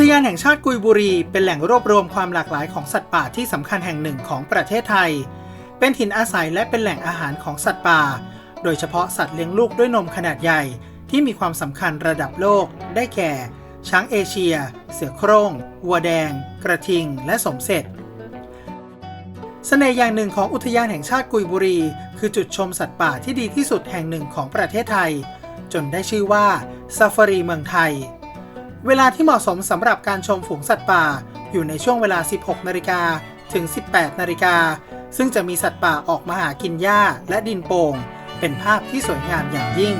ทยานแห่งชาติกุยบุรี เป็นแหล่งรวบรวมความหลากหลายของสัตว์ป่าที่สำคัญแห่งหนึ่งของประเทศไทย เป็นถิ่นอาศัยและเป็นแหล่งอาหารของสัตว์ป่า โดยเฉพาะสัตว์เลี้ยงลูกด้วยนมขนาดใหญ่ที่มีความสำคัญระดับโลก ได้แก่ ช้างเอเชีย เสือโคร่งวัวแดง กระทิง และสมเสร็จเสน่ห์อย่างหนึ่งของอุทยานแห่งชาติกุยบุรี คือจุดชมสัตว์ป่าที่ดีที่สุดแห่งหนึ่งของประเทศไทย จนได้ชื่อว่าซาฟารีเมืองไทย เวลาที่เหมาะสมสำหรับการชมฝูงสัตว์ป่า อยู่ในช่วงเวลา 16 นาฬิกาถึง 18 นาฬิกา ซึ่งจะมีสัตว์ป่าออกมาหากินหญ้าและดินโป่ง เป็นภาพที่สวยงามอย่างยิ่ง